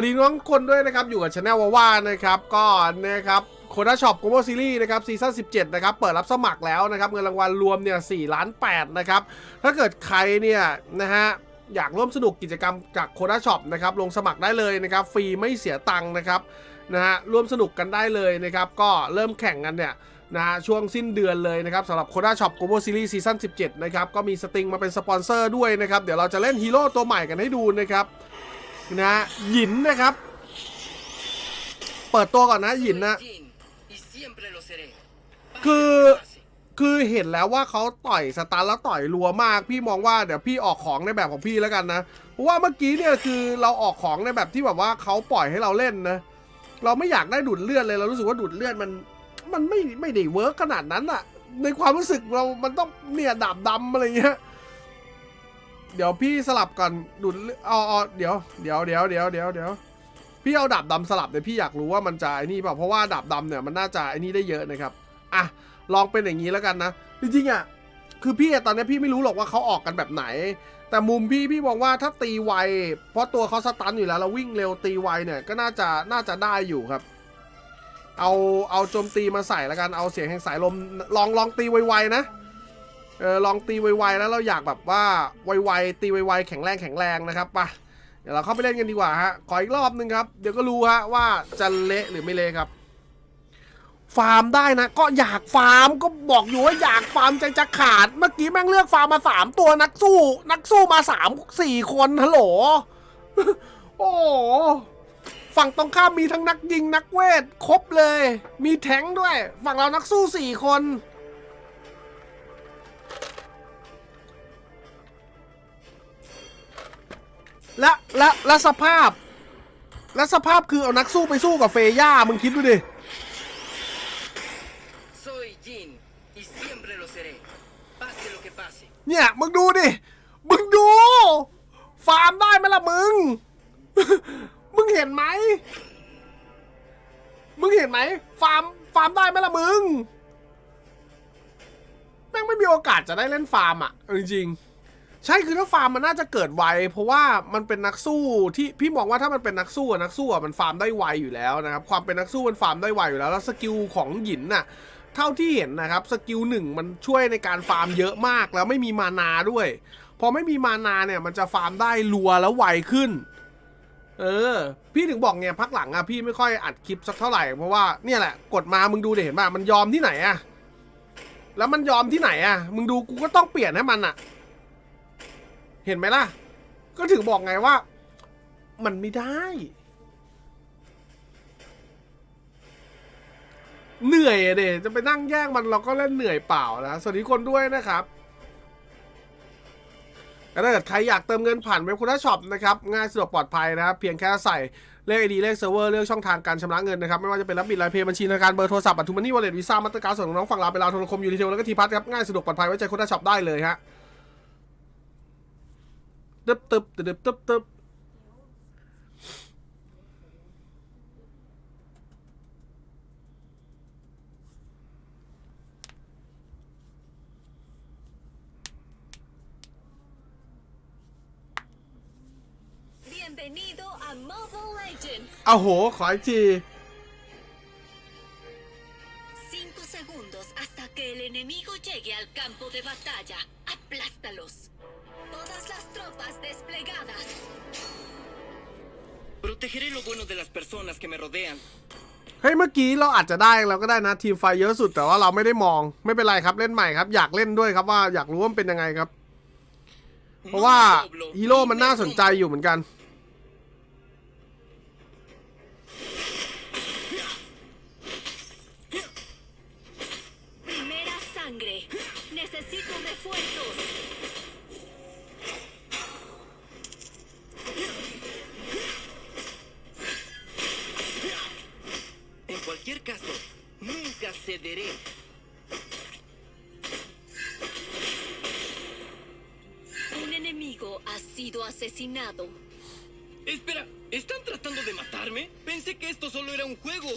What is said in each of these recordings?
สวัสดีน้องคนด้วยนะครับ อยู่กับช anel ว่าว่านะครับ ก็นะครับโคด้าช็อปโกลบอลซีรีส์นะครับซีซั่น17 นะครับ เปิดรับสมัครแล้วนะครับ เงินรางวัลรวมเนี่ย4ล้าน8นะครับ ถ้าเกิดใครเนี่ยนะฮะอยากร่วมสนุกกิจกรรมจากโคด้าช็อปนะครับ ลงสมัครได้เลยนะครับ ฟรีไม่เสียตังค์นะครับนะฮะร่วมสนุกกันได้เลยนะครับ ก็เริ่มแข่งกันเนี่ยนะฮะช่วงสิ้นเดือนเลยนะครับสำหรับ k o d a Shop Global Series Season 17 นะครับ ก็มีสติงมาเป็นสปอนเซอร์ด้วยนะครับ เดี๋ยวเราจะเล่นฮีโร่ตัวใหม่กันให้ดูนะครับ นะฮะหยินนะครับ เปิดตัวก่อนนะหยินนะ y siempre lo seré. คือคือเห็นแล้วว่าเขาต่อยสตาร์ทแล้วต่อยรัวมาก พี่มองว่าเดี๋ยวพี่ออกของในแบบของพี่แล้วกันนะเพราะว่าเมื่อกี้เนี่ยคือเราออกของในแบบที่แบบว่าเขาปล่อยให้เราเล่นนะ เราไม่อยากได้ดูดเลือดเลยเรารู้สึกว่าดูดเลือดมัน มันไม่ไม่ได้เวิร์กขนาดนั้นอะในความรู้สึกเรามันต้องเนี่ยดาบดำอะไรเงี้ย เดี๋ยวพี่สลับก่อนดูดเลือดเอาเอาเดี๋ยวเดี๋ยวเดี๋ยวเดี๋ยวเดี๋ยวเดี๋ยวพี่เอาดาบดำสลับเนี่ยพี่อยากรู้ว่ามันจะไอ้นี่เปล่าเพราะว่าดาบดำเนี่ยมันน่าจะไอ้นี่ได้เยอะนะครับอะลองเป็นอย่างนี้แล้วกันนะจริงๆอะคือพี่ตอนนี้พี่ไม่รู้หรอกว่าเขาออกกันแบบไหน แต่มุมพี่พี่มองว่าถ้าตีไวเพราะตัวเขาสตันอยู่แล้วเราวิ่งเร็วตีไวเนี่ยก็น่าจะน่าจะได้อยู่ครับ เอาเอาโจมตีมาใส่แล้วกันเอาเสียงแห่งสายลมลองลองตีไวๆนะ เออลองตีไวๆแล้วเราอยากแบบว่าไวๆตีไวๆแข็งแรงแข็งแรงนะครับปะเดี๋ยวเราเข้าไปเล่นกันดีกว่าฮะขออีกรอบนึงครับเดี๋ยวก็รู้ฮะว่าจะเละหรือไม่เละครับ ฟาร์มได้นะ ก็อยากฟาร์มก็บอกอยู่ว่าอยากฟาร์มใจจะขาด เมื่อกี้แม่งเลือกฟาร์มมาสามตัวนักสู้ นักสู้มาสามสี่คนฮัลโหลโอ้ฝั่งตรงข้ามมีทั้งนักยิงนักเวทครบเลย มีแทงด้วย ฝั่งเรานักสู้สี่คน และและและสภาพ และสภาพคือเอานักสู้ไปสู้กับเฟย่ามึงคิดดูดิ Soy Jin y siempre lo seré. Pase lo que pase. เนี่ย มึงดูดิ มึงดู ฟาร์มได้ไหมล่ะมึง มึงเห็นไหม มึงเห็นไหม ฟาร์ม ฟาร์มได้ไหมล่ะมึง แม่งไม่มีโอกาสจะได้เล่นฟาร์มอะเอาจริงๆ ใช่คือถ้าฟาร์มมันน่าจะเกิดไว เพราะว่ามันเป็นนักสู้ที่พี่มองว่าถ้ามันเป็นนักสู้อะนักสู้อะมันฟาร์มได้ไวอยู่แล้วนะครับความเป็นนักสู้มันฟาร์มได้ไวอยู่แล้วแล้วสกิลของหยินน่ะเท่าที่เห็นนะครับสกิลหนึ่งมันช่วยในการฟาร์มเยอะมากแล้วไม่มีมานาด้วยพอไม่มีมานาเนี่ยมันจะฟาร์มได้รัวแล้วไวขึ้น เออ พี่ถึงบอกเนี่ยพักหลังอะพี่ไม่ค่อยอัดคลิปสักเท่าไหร่เพราะว่าเนี่ยแหละกดมามึงดูเดิเห็นป่ะมันยอมที่ไหนอะแล้วมันยอมที่ไหนอะมึงดูกูก็ต้องเปลี่ยนให้มันอะ เห็นไหมล่ะ ก็ถึงบอกไงว่า มันไม่ได้ เหนื่อยอะเดจะไปนั่งแย่งมันเราก็เล่นเหนื่อยเปล่านะ สวัสดีคนด้วยนะครับถ้าเกิดใครอยากเติมเงินผ่านเว็บคุณช็อปนะครับง่ายสะดวกปลอดภัยนะครับเพียงแค่ใส่เลขไอดีเลขเซิร์ฟเวอร์เลือกช่องทางการชำระเงินนะครับไม่ว่าจะเป็นรับบิดรายเพย์บัญชีธนาคารเบอร์โทรศัพท์บัตรทุมันนี่วอลเล็ตวีซ่ามาสเตอร์การ์ดส่วนของน้องฝั่งลาวไปลาวโทรคมยูนิเทลแล้วก็ทีพัทครับง่ายสะดวกปลอดภัยไว้ใจคุณช็อปได้เลยฮะ ตึ๊บตึ๊บตึ๊บตึ๊บตึ๊บ Bienvenido a Mobile Legends. เอาโห ขออีกที Cinco segundos hasta que el enemigo llegue al campo de batalla. Aplástalos. Todas las tropas desplegadas. Protegeré lo bueno de las personas que me rodean. เฮ้ยเมื่อกี้เราอาจจะได้เราก็ได้นะทีมไฟเยอะสุดแต่ว่าเราไม่ได้มองไม่เป็นไรครับเล่นใหม่ครับ อยากเล่นด้วยครับว่าอยากรู้ว่ามันเป็นยังไงครับ เพราะว่า No me doblo, ฮีโร่ ni มัน me น่าสนใจ rompo. อยู่เหมือนกัน Primera sangre. Necesito refuerzos. asesinado. Espera, ¿están tratando de matarme? Pensé que esto solo era un juego.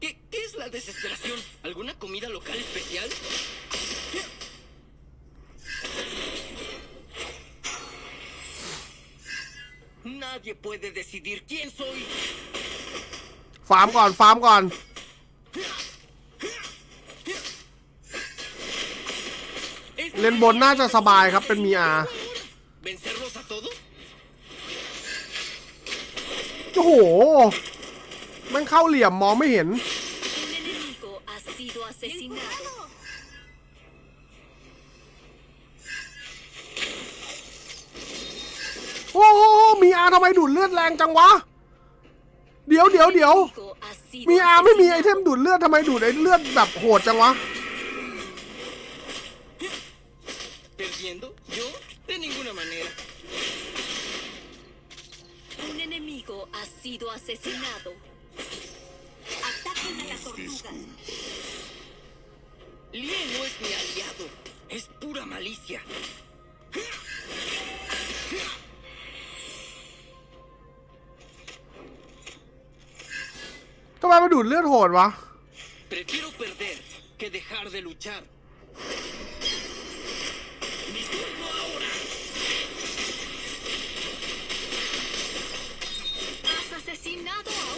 ¿Qué, es la desesperación? ¿Alguna comida local especial? Nadie puede decidir quién soy. ฟาร์มก่อน ฟาร์มก่อน เลนบนน่าจะสบายครับเป็นมีอา vencerlos a todos? โอ้โห มันเข้าเหลี่ยมมองไม่เห็น Un enemigo ha sido asesinado. โอ้โห มีอาทำไมดูดเลือดแรงจังวะ เดี๋ยวเดี๋ยวเดี๋ยว Enemigo ha sido มีอาไม่มีไอ asesinado. เทมดูดเลือดทำไมดูดไอเลือดแบบโหดจังวะ sido asesinado. Ataquen a la tortuga. Lie no es mi aliado. Es pura malicia. ทำไมมันดูดเลือดโหดวะ Prefiero perder que dejar de luchar.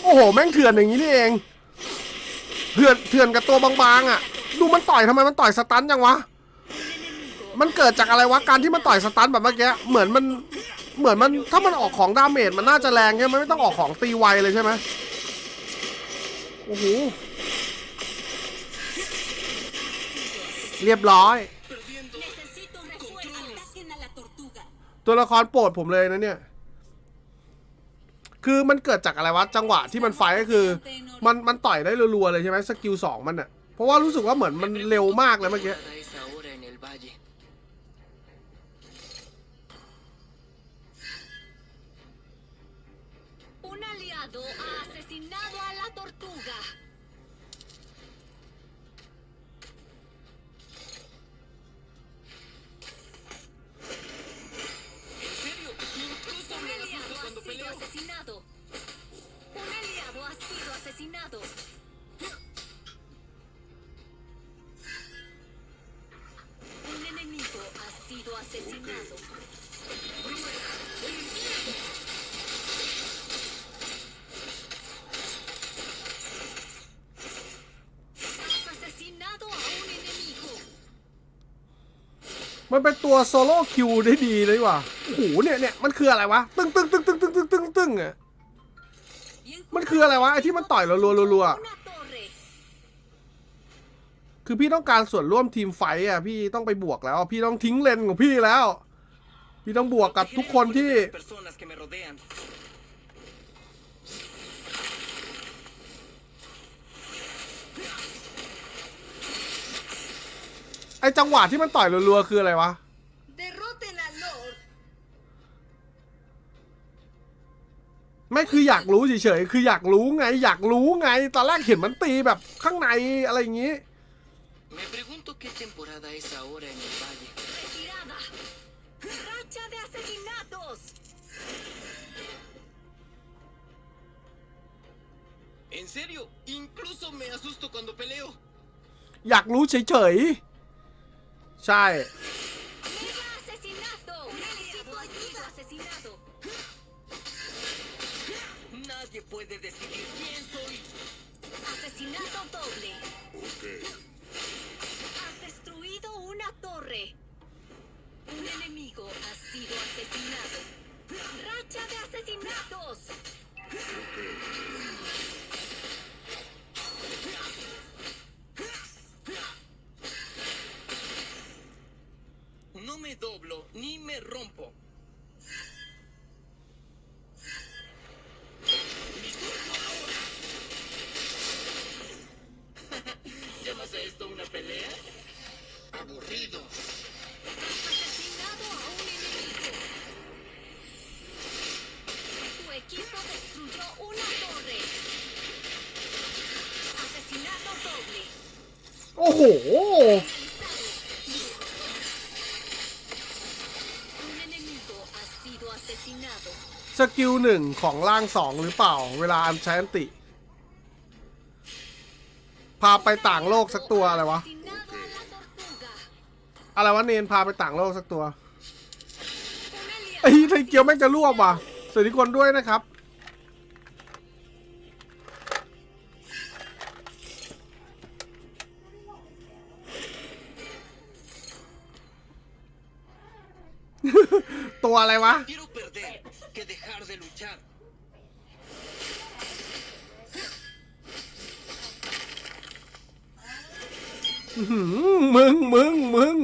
โอ้โห แม่งเถื่อนอย่างนี้นี่เอง เถื่อนเถื่อนกับตัวบางๆอะ ดูมันต่อยทำไมมันต่อยสตันจังวะ มันเกิดจากอะไรวะ การที่มันต่อยสตันแบบเมื่อกี้ เหมือนมัน เหมือนมัน ถ้ามันออกของดาเมจมันน่าจะแรงใช่ไหมไม่ต้องออกของตีไวเลยใช่ไหมโอ้โห เรียบร้อย ตัวละครโปรดผมเลยนะเนี่ย คือมันเกิดจากอะไรวะจังหวะที่มันไฟก็คือ มันมันต่อยได้รัวๆเลยใช่ไหมสกิลสองมันอะเพราะว่ารู้สึกว่าเหมือนมันเร็วมากเลยเมื่อกี้ มันเป็นตัวโซโล่คิวได้ดีเลยว่ะโอ้โหเนี่ยเนี่ยมันคืออะไรวะ ตึ้งตึ้งตึ้งตึ้งตึ้งตึ้งตึ้งตึ้งอะมันคืออะไรวะไอที่มันต่อยรัวๆรัวลัวคือพี่ต้องการส่วนร่วมทีมไฟอะ พี่ต้องไปบวกแล้ว พี่ต้องทิ้งเลนของพี่แล้ว พี่ต้องบวกกับทุกคนที่ Las personas que me rodean. ไอจังหวะที่มันต่อยรัวๆคืออะไรวะ Derroten al Lord. ไม่คืออยากรู้เฉยๆคืออยากรู้ไง อยากรู้ไง ตอนแรกเห็นมันตีแบบข้างในอะไรอย่างงี้ Me pregunto qué temporada es ahora en el valle. Retirada. Racha de asesinatos. ¿En serio? Incluso me asusto cuando peleo. อยากรู้เฉยๆ ใช่ Mega asesinato. Sido asesinado. Nadie puede decidir quién soy. Asesinato doble. Has destruido una torre. Un enemigo ha sido asesinado. Racha de asesinatos. No me doblo ni me rompo. กิลหนึ่งของร่างสองหรือเปล่า เวลาอันใช้อันติ พาไปต่างโลกสักตัวอะไรวะ อะไรวะเนนพาไปต่างโลกสักตัวไอ้ไทเกียวแม่งจะรวบว่ะวัสดีทุกคนด้วยนะครับตัวอะไรวะ Quiero perder que dejar de luchar. อื้อหือ มึงมึงมึง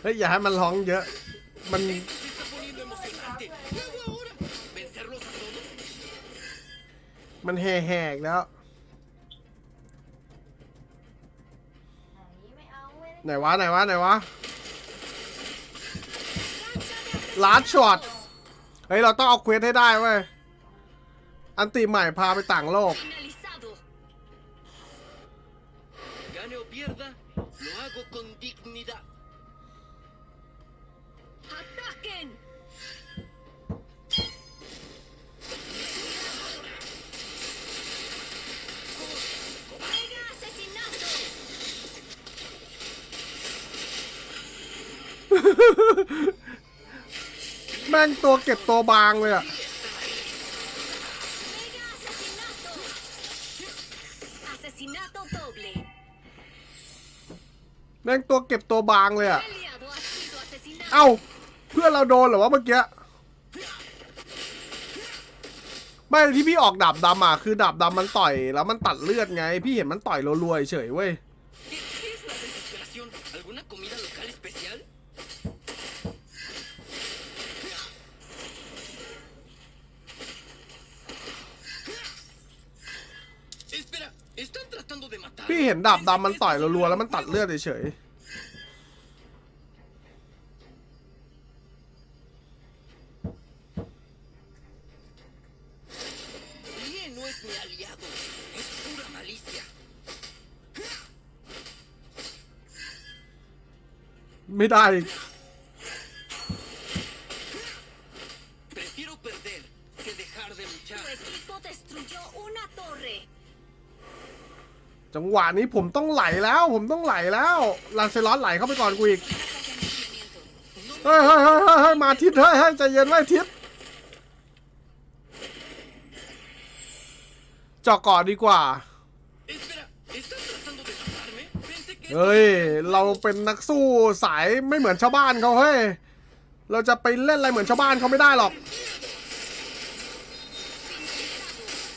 เฮ้ยอย่าให้มันร้องเยอะ มัน Se está poniendo emocionante. ¿Qué hago ahora? ¿Vencerlos a todos? มันแห่ๆอีกแล้วไหนวะไหนวะไหนวะลาดช็อต เฮ้ย เราต้องเอาเควสให้ได้เว้ย อันติใหม่พาไปต่างโลก Finalizado. Gane o pierda, แม่งตัวเก็บตัวบางเลยอะแม่งตัวเก็บตัวบางเลยอะเอ้า เพื่อนเราโดนเหรอวะเมื่อกี้ไม่ที่พี่ออกดาบดำอะคือดาบดำมันต่อยแล้วมันตัดเลือดไง พี่เห็นมันต่อยรัวๆเฉยเว้ย พี่เห็นดาบดำมันต่อยรัวๆแล้วมันตัดเลือดเฉยๆไม่ได้ งหวะนี้ผมต้องไหลแล้ว ผมต้องไหลแล้วลานเซลอสไหลเข้าไปก่อนกูอีกเฮ้ยเฮ้ยเฮ้ยเฮ้ยเฮ้ยมาทิศเฮ้ยเฮ้ยใจเย็นไว้ทิศจาะก่อนดีกว่า เฮ้ย เราเป็นนักสู้สายไม่เหมือนชาวบ้านเขาเฮ้ย เราจะไปเล่นอะไรเหมือนชาวบ้านเขาไม่ได้หรอก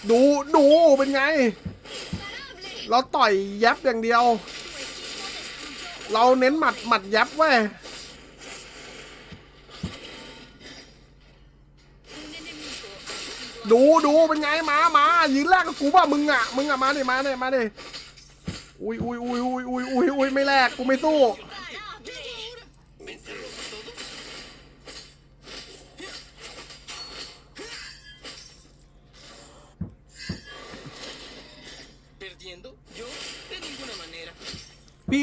ดู ดู เป็นไง เราต่อยแย็บอย่างเดียว เราเน้นหมัดหมัดแย็บเว้ยดูดูเป็นไงมามายืนแรกกับกูป่ะมึงอะมึงอะมาดิมาดิมาดิอุ้ยอุ้ยอุ้ยอุ้ยอุ้ยอุ้ยอุ้ยไม่แลกกูไม่สู้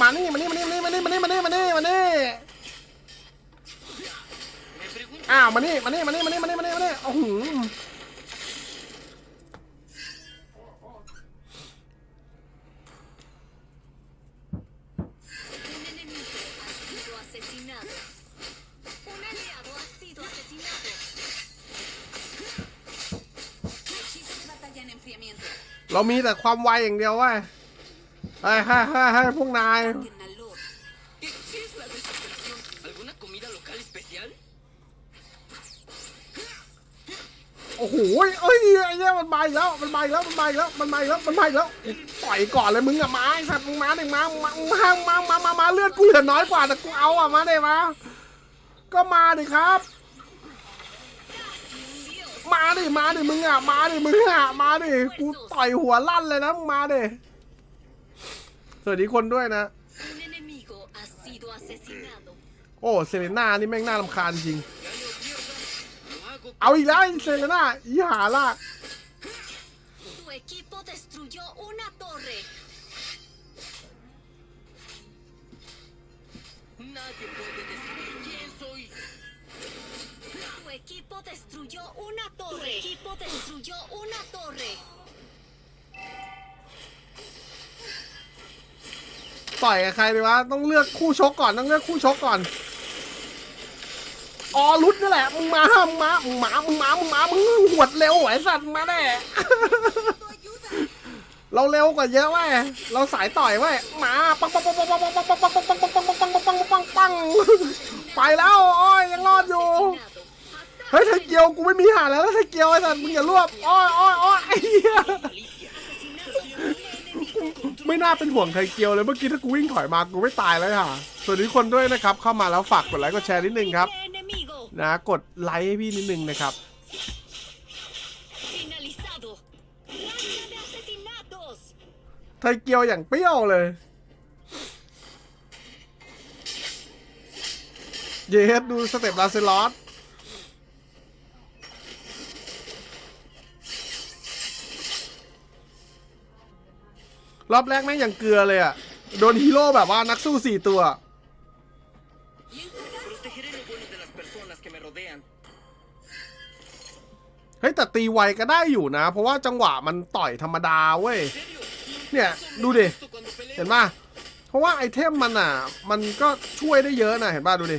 มานี่มานี่มานี่มานี่มานี่มานี่มานี่มานี่ Me pregunto อ้าวมานี่มานี่มานี่มานี่มานี่มานี่มานี่โอ้โห Un enemigo ha sido asesinado. Un aliado ha sido asesinado. Hechizo de batalla en enfriamiento. เรามีแต่ความไวอย่างเดียวเว้ย เฮ้ยเฮ้ยเฮ้ยเฮ้ยพวกนาย Nalor. ¿Qué, qué es la desesperación? ¿Alguna comida local especial? โโอ้โหเอ้ยไอ้เนี่ยมันมาอีกแล้วมันมาอีกแล้วมันมาอีกแล้วมันมาอีกแล้วมันมาอีกแล้วต่อยก่อนเลยมึงอะมาไอ้สัตว์มึงมาหนึ่งมามามามามามามาเลือดกูเหลือน้อยกว่าแต่กูเอาอะมาเดมาก็มาดิครับ มาดิมาดิมึงอะมาดิมึงอะมาดิกูต่อยหัวลั่นเลยนะมึงมาดิ สวัสดีคนด้วยนะ Un enemigo ha sido asesinado. โอ้เซเลน่านี่แม่งน่ารำคาญจริง Gane o pierda, lo hago เอาอีกแล้วไอ้เซเลน่าอีหาลาก ต่อยกับใครดีวะต้องเลือกคู่ชกก่อนต้องเลือกคู่ชกก่อนออรุดนี่แหละมึงมามึงมามึงมามึงมามึงมามึงหวดเร็วไอ้สัตว์มาแน่เราเร็วกว่าเยอะเว้ยเราสายต่อยเว้ยมาปังปังปังปังปังปังปังปังปังปังปังปังปังปังปังปังปังปังไปแล้วอ้ยยังรอดอยู่เฮ้ยไทเกียวกูไม่มีหาแล้วไทเกียวไอ้สัตว์มึงอย่ารวบโอ้ยโอ้ยโอ้ยไอ้เหี้ย ไม่น่าเป็นห่วงไทเกียวเลยเมื่อกี้ถ้ากูวิ่งถอยมากูไม่ตายแล้วค่ะสวัสดีคนด้วยนะครับ เข้ามาแล้วฝากกดไลค์กดแชร์นิดนึงครับ นะกดไลค์ให้พี่นิดนึงนะครับไทเกียวอย่างเปรี้ยวเลย เยสดูสเต็ปลาเซลอส รอบแรกแม่งอย่างเกลือเลยอะโดนฮีโร่แบบว่านักสู้สี่ตัว เฮ้ยแต่ตีไวก็ได้อยู่นะ เพราะว่าจังหวะมันต่อยธรรมดาเว้ย ¿En serio? Mira, Son Dude. esto cuando peleo. เห็นป่ะ เพราะว่าไอเทมมันอะ มันก็ช่วยได้เยอะนะเห็นป่ะ ดูดิ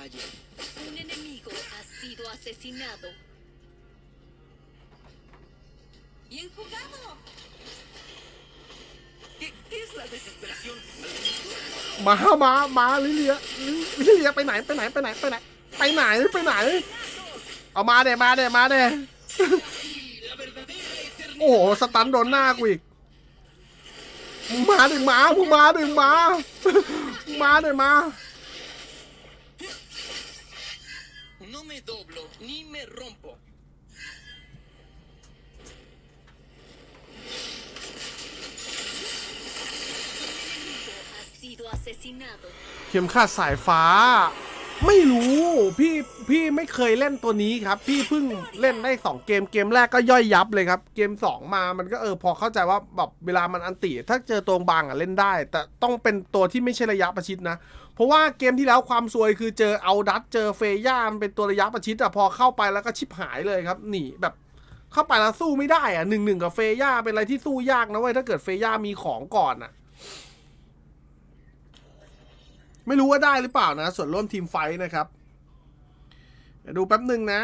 valle. Un enemigo ha sido asesinado. Bien jugado. ¿Qué, qué es la desesperación? มามามาลิเลียลิเลียไปไหนไปไหนไปไหนไปไหนไปไหนไปไหน เอามาเดมาเดมาเด La verdadera eternidad. โอ้โหสตันโดนหน้ากูอีกมึงมาดิมามึงมาดิมามึงมาดิมา me doblo ni me rompo. enemigo ha sido asesinado. เข็มขัดสายฟ้า ไม่รู้ พี่ พี่ไม่เคยเล่นตัวนี้ครับ พี่เพิ่งเล่นได้สองเกมเกมแรกก็ย่อยยับเลยครับ เกมสองมามันก็เออพอเข้าใจว่าแบบเวลามันอันติ ถ้าเจอตัวบางอะเล่นได้ แต่ต้องเป็นตัวที่ไม่ใช่ระยะประชิดนะ เพราะว่าเกมที่แล้วความซวยคือเจอเอาดัตเจอเฟย่ามันเป็นตัวระยะประชิดอะพอเข้าไปแล้วก็ชิบหายเลยครับหนีแบบเข้าไปแล้วสู้ไม่ได้อะหนึ่งหนึ่งกับเฟย่าเป็นอะไรที่สู้ยากนะเว้ยถ้าเกิดเฟย่ามีของก่อนอะไม่รู้ว่าได้หรือเปล่านะ ส่วนร่วมทีมไฟท์นะครับ เดี๋ยวดูแป๊บหนึ่งนะ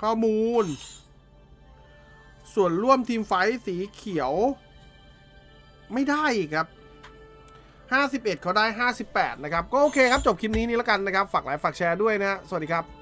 ข้อมูล ส่วนร่วมทีมไฟสีเขียว ไม่ได้ครับ 51 เขาได้ 58 นะครับ ก็โอเคครับ จบคลิปนี้นี่แล้วกันนะครับ ฝากไลค์ฝากแชร์ด้วยนะฮะสวัสดีครับ